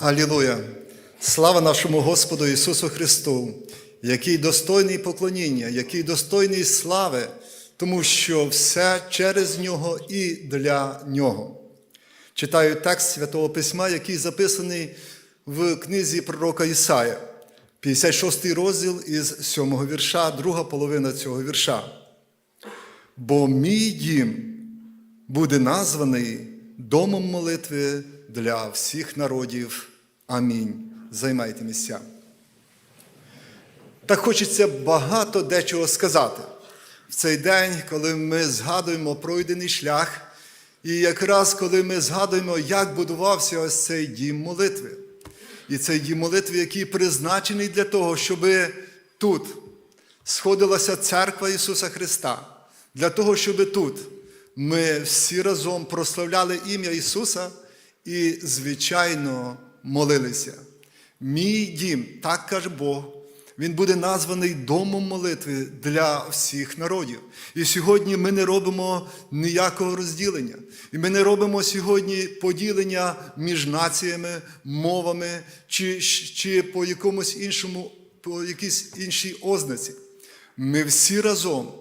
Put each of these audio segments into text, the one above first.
Алілуя! Слава нашому Господу Ісусу Христу, який достойний поклоніння, який достойний слави, тому що все через Нього і для Нього. Читаю текст Святого Письма, який записаний в книзі пророка Ісая, 56 розділ із 7 вірша, друга половина цього вірша. Бо мій дім буде названий домом молитви для всіх народів. Амінь. Займайте місця. Так хочеться багато дечого сказати в цей день, коли ми згадуємо пройдений шлях, і якраз коли ми згадуємо, як будувався ось цей дім молитви. І цей дім молитви, який призначений для того, щоб тут сходилася церква Ісуса Христа, для того, щоб тут ми всі разом прославляли ім'я Ісуса і, звичайно, молилися. Мій дім, так каже Бог, він буде названий домом молитви для всіх народів. І сьогодні ми не робимо ніякого розділення. І ми не робимо сьогодні поділення між націями, мовами чи, чи по якомусь іншому, по якійсь іншій ознаці. Ми всі разом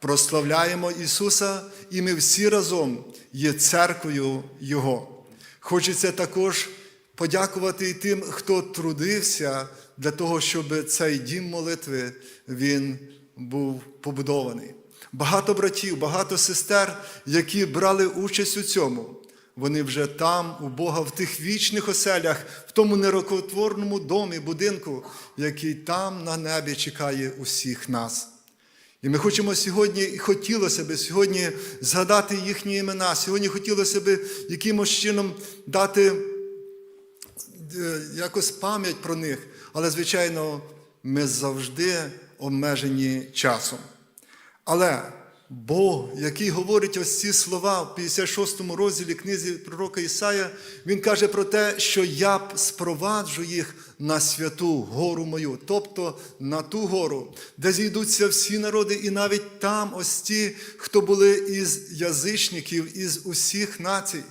прославляємо Ісуса, і ми всі разом є церквою Його. Хочеться також подякувати і тим, хто трудився для того, щоб цей дім молитви він був побудований. Багато братів, багато сестер, які брали участь у цьому. Вони вже там, у Бога, в тих вічних оселях, в тому нерокотворному домі, будинку, який там на небі чекає усіх нас. І ми хочемо сьогодні, і хотілося б сьогодні згадати їхні імена. Сьогодні хотілося б якимось чином дати якось пам'ять про них. Але, звичайно, ми завжди обмежені часом. Але Бог, який говорить ось ці слова в 56 розділі книзі пророка Ісая, він каже про те, що я спроваджу їх на святу гору мою, тобто на ту гору, де зійдуться всі народи, і навіть там ось ті, хто були із язичників, із усіх націй.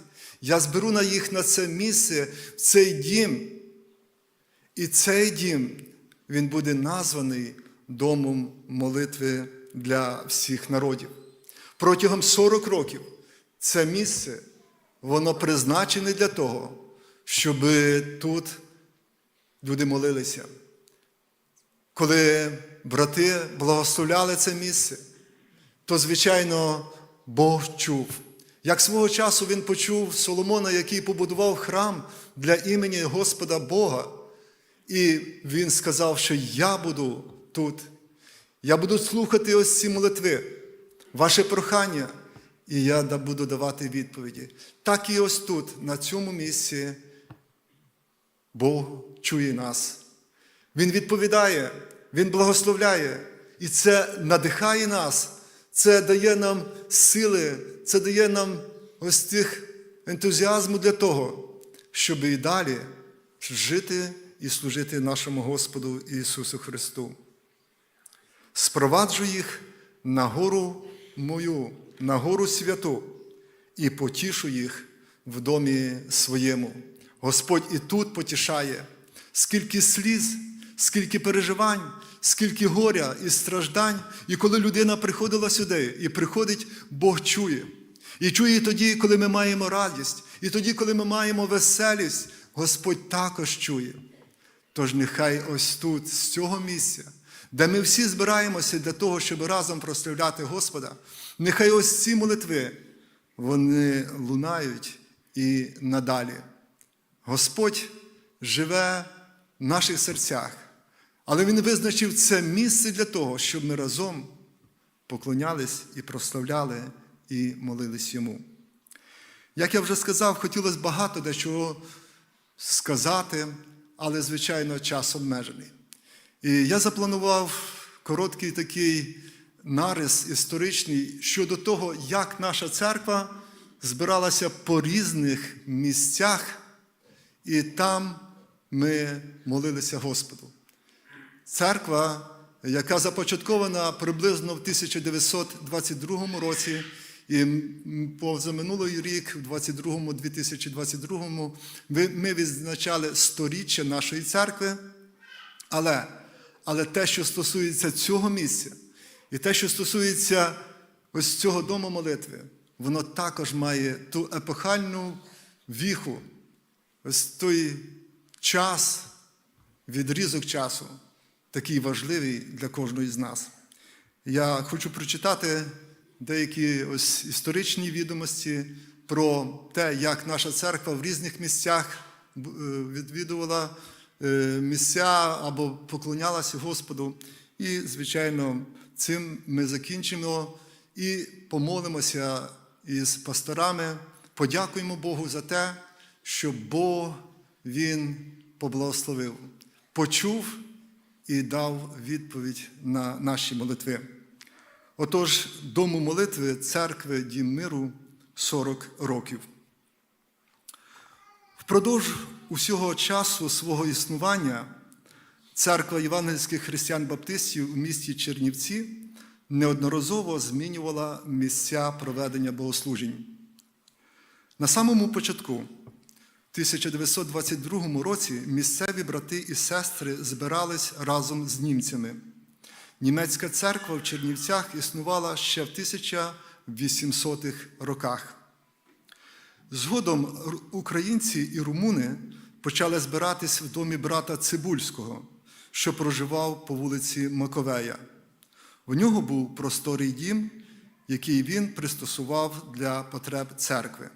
Я зберу на їх на це місце, в цей дім. І цей дім, він буде названий домом молитви для всіх народів. Протягом 40 років це місце, воно призначене для того, щоб тут люди молилися. Коли брати благословляли це місце, то, звичайно, Бог чув. Як свого часу він почув Соломона, який побудував храм для імені Господа Бога, і він сказав, що я буду тут. Я буду слухати ось ці молитви, ваше прохання, і я буду давати відповіді. Так і ось тут, на цьому місці, Бог чує нас. Він відповідає, Він благословляє, і це надихає нас, це дає нам сили, це дає нам ось тих ентузіазму для того, щоб і далі жити і служити нашому Господу Ісусу Христу спроваджу їх на гору мою, на гору святу, і потішу їх в домі своєму. Господь і тут потішає, скільки сліз, скільки переживань, скільки горя і страждань. І коли людина приходила сюди, і приходить, Бог чує. І чує тоді, коли ми маємо радість, і тоді, коли ми маємо веселість, Господь також чує. Тож нехай ось тут, з цього місця, де ми всі збираємося для того, щоб разом прославляти Господа, нехай ось ці молитви, вони лунають і надалі. Господь живе в наших серцях, але Він визначив це місце для того, щоб ми разом поклонялись і прославляли і молились Йому. Як я вже сказав, хотілося багато дечого сказати, але, звичайно, час обмежений. І я запланував короткий такий нарис історичний щодо того, як наша церква збиралася по різних місцях, і там ми молилися Господу. Церква, яка започаткована приблизно в 1922 році, І позаминулий рік, в 22-му, 2022-му, ми відзначали сторіччя нашої церкви. Але, але те, що стосується цього місця, і те, що стосується ось цього дому молитви, воно також має ту епохальну віху, ось той час, відрізок часу, такий важливий для кожного з нас. Я хочу прочитати деякі ось історичні відомості про те, як наша церква в різних місцях е, відвідувала е, місця або поклонялася Господу. І, звичайно, цим ми закінчимо і помолимося із пасторами, подякуємо Богу за те, що Бог Він поблагословив, почув і дав відповідь на наші молитви. Отож, дому молитви церкви Дім миру 40 років. Впродовж усього часу свого існування церква євангельських християн-баптистів у місті Чернівці неодноразово змінювала місця проведення богослужень. На самому початку, 1922 році, місцеві брати і сестри збирались разом з німцями. Німецька церква в Чернівцях існувала ще в 1800-х роках. Згодом українці і румуни почали збиратись в домі брата Цибульського, що проживав по вулиці Маковея. В нього був просторий дім, який він пристосував для потреб церкви.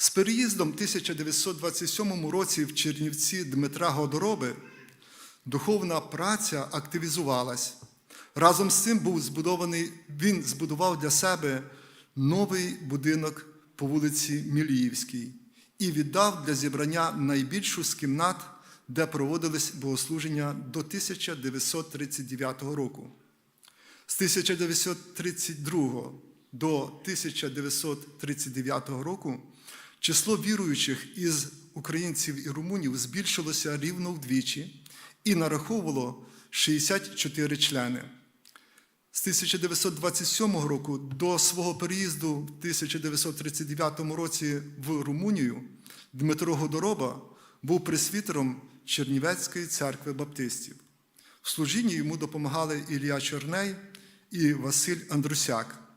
З переїздом в 1927 році в Чернівці Дмитра Годороби духовна праця активізувалась. Разом з цим був збудований, він збудував для себе новий будинок по вулиці Міліївській і віддав для зібрання найбільшу з кімнат, де проводились богослуження до 1939 року. З 1932 до 1939 року число віруючих із українців і румунів збільшилося рівно вдвічі і нараховувало 64 члени. З 1927 року до свого переїзду в 1939 році в Румунію Дмитро Годороба був пресвітером Чернівецької церкви баптистів. В служінні йому допомагали Ілля Чорней і Василь Андрусяк.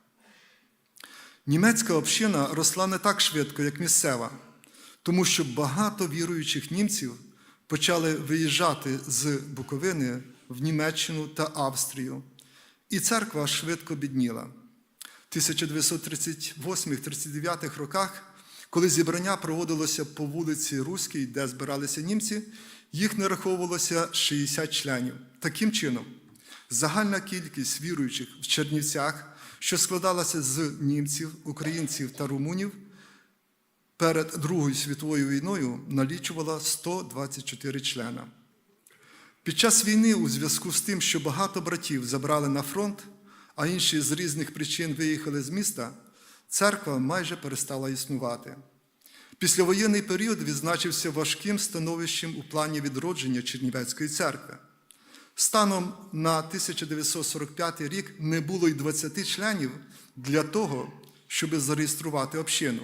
Німецька община росла не так швидко, як місцева, тому що багато віруючих німців почали виїжджати з Буковини в Німеччину та Австрію, і церква швидко бідніла. В 1938-39 роках, коли зібрання проводилося по вулиці Руській, де збиралися німці, їх нараховувалося 60 членів. Таким чином, загальна кількість віруючих в Чернівцях, що складалася з німців, українців та румунів, перед Другою світовою війною налічувала 124 члена. Під час війни, у зв'язку з тим, що багато братів забрали на фронт, а інші з різних причин виїхали з міста, церква майже перестала існувати. Післявоєнний період відзначився важким становищем у плані відродження Чернівецької церкви. Станом на 1945 рік не було й 20 членів для того, щоб зареєструвати общину.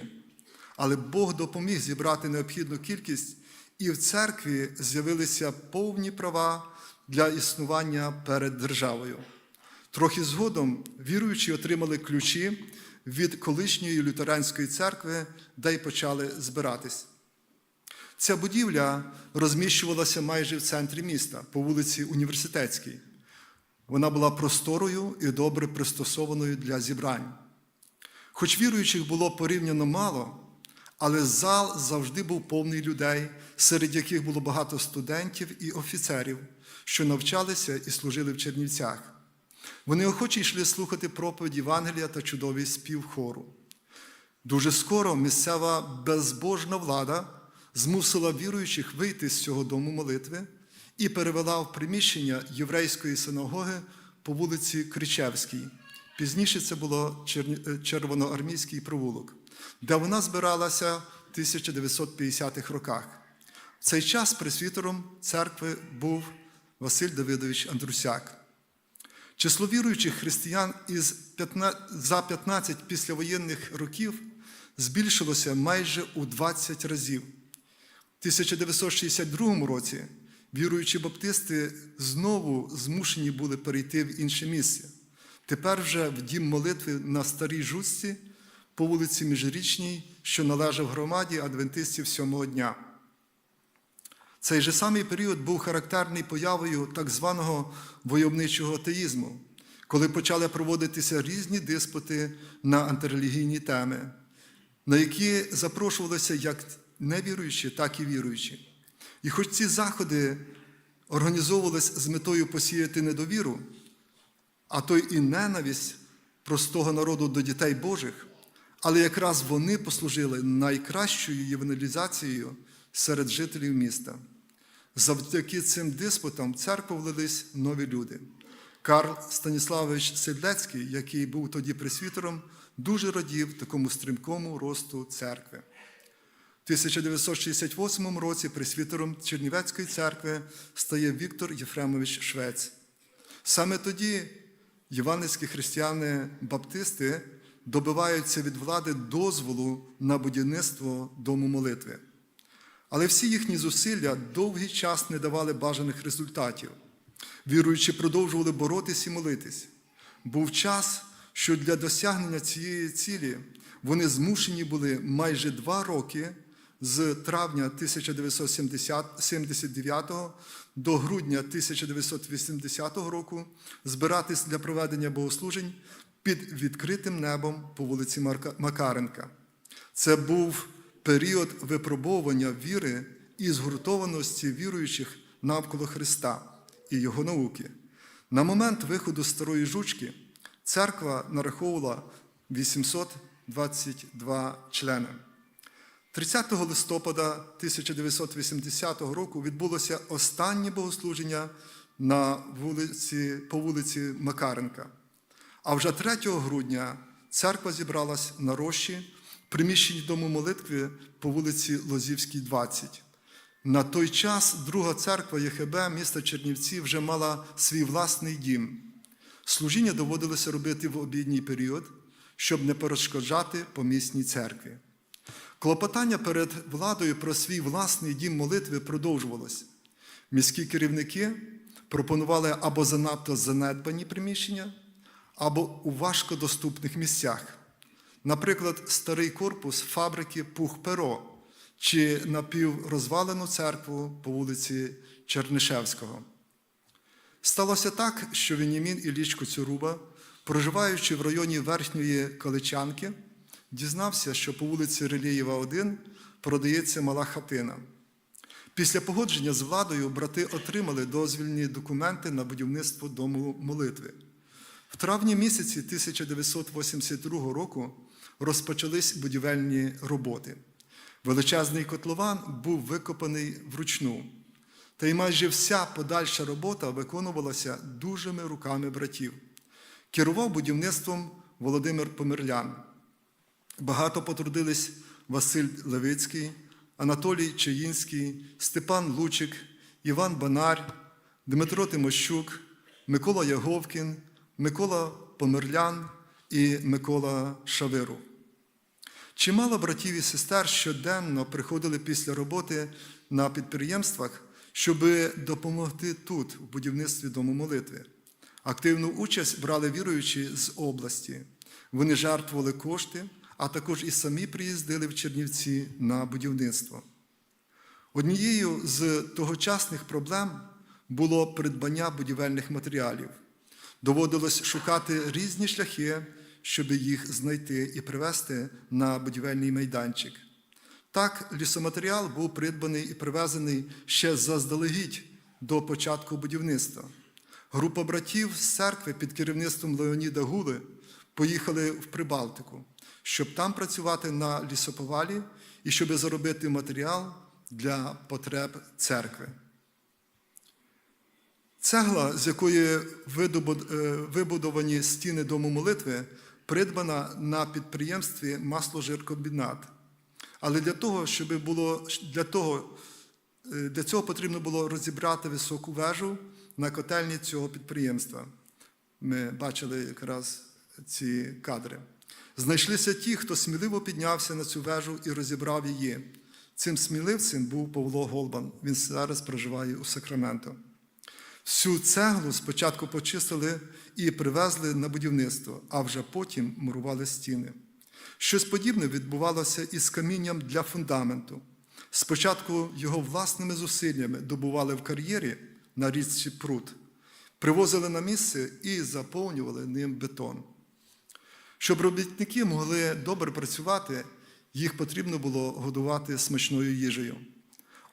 Але Бог допоміг зібрати необхідну кількість, і в церкві з'явилися повні права для існування перед державою. Трохи згодом віруючі отримали ключі від колишньої лютеранської церкви, де й почали збиратись. Ця будівля розміщувалася майже в центрі міста по вулиці Університетській. Вона була просторою і добре пристосованою для зібрань. Хоч віруючих було порівняно мало, але зал завжди був повний людей, серед яких було багато студентів і офіцерів, що навчалися і служили в Чернівцях. Вони охоче йшли слухати проповідь Євангелія та чудовий спів хору. Дуже скоро місцева безбожна влада змусила віруючих вийти з цього дому молитви і перевела в приміщення єврейської синагоги по вулиці Кричевській. Пізніше це було е, Червоноармійський провулок, де вона збиралася в 1950-х роках. В цей час пресвітером церкви був Василь Давидович Андрусяк. Число віруючих християн із 15 за 15 післявоєнних років збільшилося майже у 20 разів. В 1962 році віруючі баптисти знову змушені були перейти в інше місце. Тепер вже в дім молитви на Старій Жутці по вулиці Міжрічній, що належав громаді адвентистів сьомого дня. Цей же самий період був характерний появою так званого войовничого атеїзму, коли почали проводитися різні диспути на антирелігійні теми, на які запрошувалися як невіруючі, так і віруючі. І хоч ці заходи організовувалися з метою посіяти недовіру, а то й ненависть простого народу до дітей Божих, але якраз вони послужили найкращою євангелізацією серед жителів міста. Завдяки цим диспутам в церкву влились нові люди. Карл Станіславович Седлецький, який був тоді пресвітером, дуже радів такому стрімкому росту церкви. В 1968 році пресвітером Чернівецької церкви стає Віктор Єфремович Швець. Саме тоді євангельські християни-баптисти добиваються від влади дозволу на будівництво дому молитви. Але всі їхні зусилля довгий час не давали бажаних результатів. Віруючі продовжували боротись і молитись. Був час, що для досягнення цієї цілі вони змушені були майже два роки з травня 1979 до грудня 1980 року збиратись для проведення богослужень під відкритим небом по вулиці Макаренка. Це був період випробовування віри і згуртованості віруючих навколо Христа і Його науки. На момент виходу старої жучки церква нараховувала 822 члени. 30 листопада 1980 року відбулося останнє богослуження на вулиці, по вулиці Макаренка. А вже 3 грудня церква зібралась на рощі в приміщенні дому молитви по вулиці Лозівській, 20. На той час друга церква ЄХБ міста Чернівці вже мала свій власний дім. Служіння доводилося робити в обідній період, щоб не перешкоджати помісній церкві. Клопотання перед владою про свій власний дім молитви продовжувалось. Міські керівники пропонували або занадто занедбані приміщення, або у важкодоступних місцях. Наприклад, старий корпус фабрики Пух-Перо чи напіврозвалену церкву по вулиці Чернишевського. Сталося так, що Венімін Ілліч Коцюруба, проживаючи в районі Верхньої Каличанки, дізнався, що по вулиці Релієва, 1 продається мала хатина. Після погодження з владою брати отримали дозвільні документи на будівництво дому молитви. В травні місяці 1982 року розпочались будівельні роботи. Величезний котлован був викопаний вручну, та й майже вся подальша робота виконувалася дужими руками братів. Керував будівництвом Володимир Помирлян. Багато потрудились Василь Левицький, Анатолій Чаїнський, Степан Лучик, Іван Банар, Дмитро Тимощук, Микола Яговкін, Микола Помирлян і Микола Шавиру. Чимало братів і сестер щоденно приходили після роботи на підприємствах, щоб допомогти тут, в будівництві дому молитви. Активну участь брали віруючі з області. Вони жертвували кошти, а також і самі приїздили в Чернівці на будівництво. Однією з тогочасних проблем було придбання будівельних матеріалів. Доводилось шукати різні шляхи, щоб їх знайти і привезти на будівельний майданчик. Так, лісоматеріал був придбаний і привезений ще заздалегідь до початку будівництва. Група братів з церкви під керівництвом Леоніда Гули поїхали в Прибалтику, щоб там працювати на лісоповалі і щоб заробити матеріал для потреб церкви. Цегла, з якої е, вибудовані стіни дому молитви, придбана на підприємстві масложиркомбінат. Але для того, щоб було для того, е, для цього потрібно було розібрати високу вежу на котельні цього підприємства. Ми бачили якраз ці кадри. Знайшлися ті, хто сміливо піднявся на цю вежу і розібрав її. Цим сміливцем був Павло Голбан. Він зараз проживає у Сакраменто. Всю цеглу спочатку почистили і привезли на будівництво, а вже потім мурували стіни. Щось подібне відбувалося і з камінням для фундаменту. Спочатку його власними зусиллями добували в кар'єрі на річці пруд, привозили на місце і заповнювали ним бетон. Щоб робітники могли добре працювати, їх потрібно було годувати смачною їжею.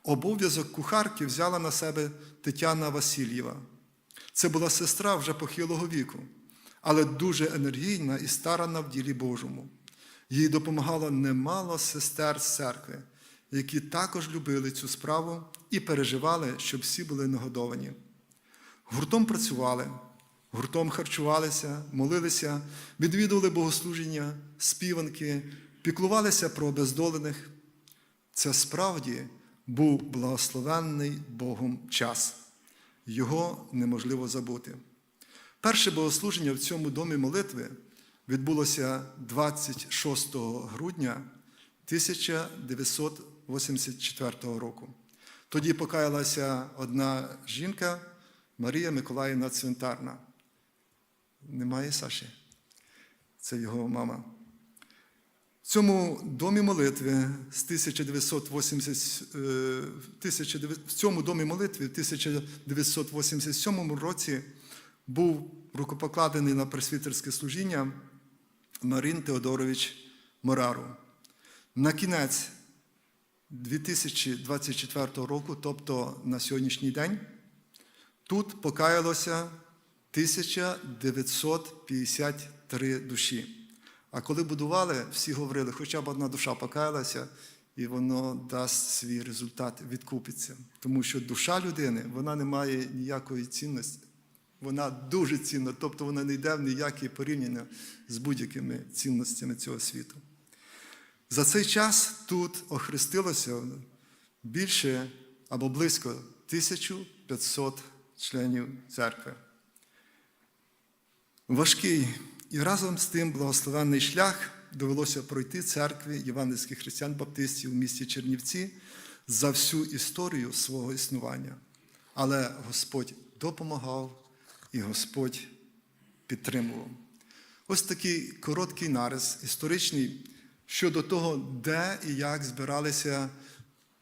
Обов'язок кухарки взяла на себе Тетяна Васильєва. Це була сестра вже похилого віку, але дуже енергійна і старана в ділі Божому. Їй допомагало немало сестер з церкви, які також любили цю справу і переживали, щоб всі були нагодовані. Гуртом працювали, гуртом харчувалися, молилися, відвідували богослужіння, співанки, піклувалися про обездолених. Це справді був благословенний Богом час. Його неможливо забути. Перше богослуження в цьому домі молитви відбулося 26 грудня 1984 року. Тоді покаялася одна жінка Марія Миколаївна Цвинтарна. Немає Саші? Це його мама. В цьому домі молитви з 1980, е, 1900 в цьому домі молитви в 1987 році був рукопокладений на пресвітерське служіння Марин Теодорович Морару. На кінець 2024 року, тобто на сьогоднішній день, тут покаялося 1953 душі. А коли будували, всі говорили, хоча б одна душа покаялася, і воно дасть свій результат, відкупиться. Тому що душа людини вона не має ніякої цінності. Вона дуже цінна, тобто вона не йде в ніякі порівняння з будь-якими цінностями цього світу. За цей час тут охрестилося більше або близько 1500 членів церкви. Важкий і разом з тим благословенний шлях довелося пройти церкві євангельських християн-баптистів у місті Чернівці за всю історію свого існування. Але Господь допомагав і Господь підтримував. Ось такий короткий нарис історичний щодо того, де і як збиралися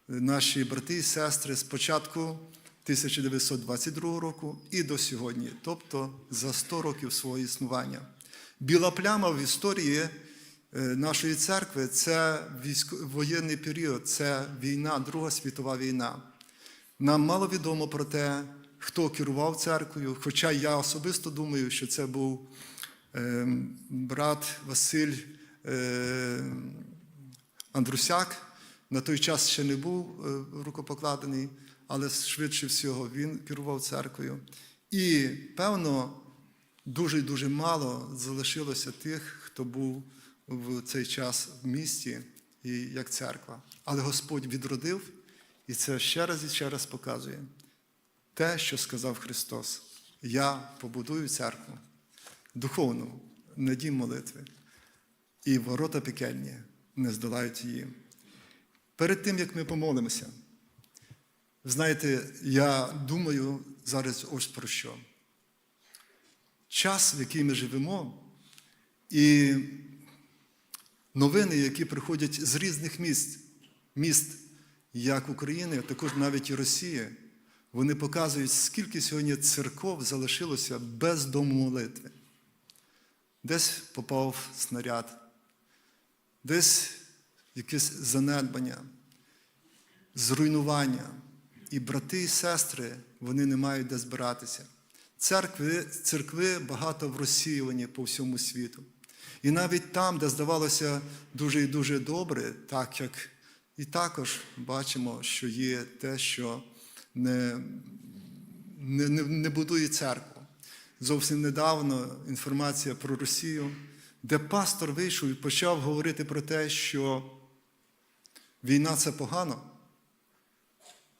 наші брати і сестри з початку 1922 року і до сьогодні, тобто за 100 років свого існування. Біла пляма в історії е, нашої церкви це воєнний період, це війна, Друга світова війна. Нам мало відомо про те, хто керував церквою, хоча я особисто думаю, що це був е, брат Василь е, Андрусяк. На той час ще не був е, рукопокладений, але швидше всього він керував церквою. І певно, дуже дуже мало залишилося тих, хто був в цей час в місті і як церква. Але Господь відродив, і це ще раз і ще раз показує те, що сказав Христос. Я побудую церкву духовну, на дім молитви, і ворота пекельні не здолають її. Перед тим, як ми помолимося, знаєте, я думаю зараз ось про що час, в який ми живемо, і новини, які приходять з різних міст, міст, як України, а також навіть і Росії, вони показують, скільки сьогодні церков залишилося без дому молитви. Десь попав снаряд, десь якесь занедбання, зруйнування. І брати і сестри, вони не мають де збиратися. Церкви, церкви багато в розсіюванні по всьому світу. І навіть там, де здавалося дуже і дуже добре, так як і також бачимо, що є те, що не, не, не, не будує церкву. Зовсім недавно інформація про Росію, де пастор вийшов і почав говорити про те, що війна це погано.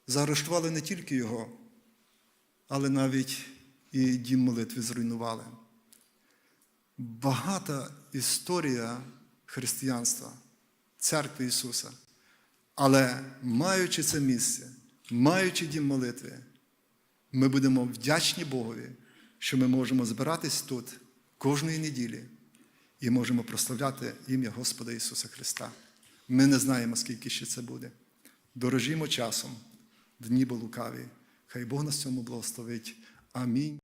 Заарештували не тільки його, але навіть і дім молитви зруйнували. багата історія християнства, церкви Ісуса. Але маючи це місце, маючи дім молитви, ми будемо вдячні Богові, що ми можемо збиратись тут кожної неділі і можемо прославляти ім'я Господа Ісуса Христа. Ми не знаємо, скільки ще це буде. Дорожімо часом, дні бо лукаві. Хай Бог нас цьому благословить. Амінь.